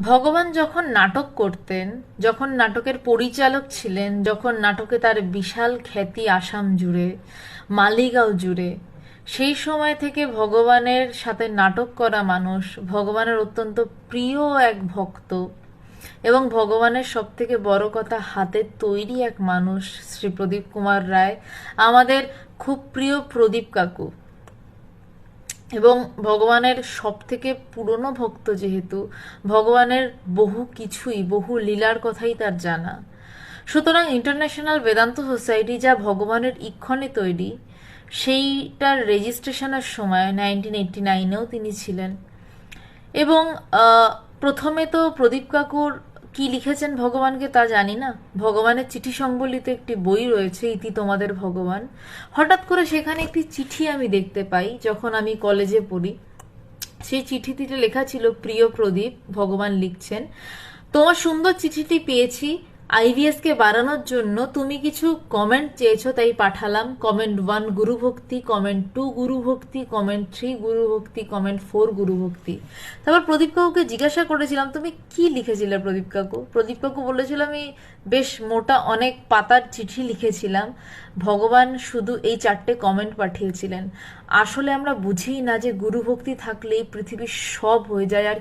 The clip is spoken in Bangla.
ভগবান যখন নাটক করতেন, যখন নাটকের পরিচালক ছিলেন, যখন নাটকে তার বিশাল খ্যাতি আসাম জুড়ে, মালিগাঁও জুড়ে, সেই সময় থেকে ভগবানের সাথে নাটক করা মানুষ ভগবানের অত্যন্ত প্রিয় এক ভক্ত এবং ভগবানের সব থেকে বড় কথা হাতের তৈরি এক মানুষ শ্রী প্রদীপ কুমার রায়, আমাদের খুব প্রিয় প্রদীপ কাকু। এবং ভগবানের সব থেকে পুরনো ভক্ত যেহেতু, ভগবানের বহু কিছুই, বহু লীলার কথাই তার জানা। সুতরাং ইন্টারন্যাশনাল বেদান্ত সোসাইটি যা ভগবানের ইক্ষণে তৈরি, সেইটার রেজিস্ট্রেশনের সময় নাইনটিন এইটটি নাইনেও তিনি ছিলেন। এবং প্রথমে তো প্রদীপ কাকুর কি লিখেছেন ভগবানকে তা জানি না। ভগবানের চিঠি সংবলিত একটি বই রয়েছে, ইতি তোমাদের ভগবান। হঠাৎ করে সেখানে একটি চিঠি আমি দেখতে পাই, যখন আমি কলেজে পড়ি। সেই চিঠিটিতে লেখা ছিল, প্রিয় প্রদীপ, ভগবান লিখছেন, তোমার সুন্দর চিঠিটি পেয়েছি আইভিএস কে বাড়ানোর জন্য তুমি কিছু কমেন্ট চেয়েছো, তাই পাঠালাম। কমেন্ট ওয়ান গুরু ভক্তি কমেন্ট টু গুরু ভক্তি কমেন্ট থ্রি গুরু ভক্তি কমেন্ট ফোর গুরু ভক্তি। তারপর প্রদীপ কাকুকে জিজ্ঞাসা করেছিলাম, তুমি কি লিখেছিলে প্রদীপ কাকু? প্রদীপ কাকু বলেছিল, আমি বেশ মোটা অনেক পাতার চিঠি লিখেছিলাম। ভগবান শুধু এই চারটে কমেন্ট পাঠিয়েছিলেন। আসলে আমরা বুঝিই না যে গুরু ভক্তি থাকলেই পৃথিবীর সব হয়ে যায় আর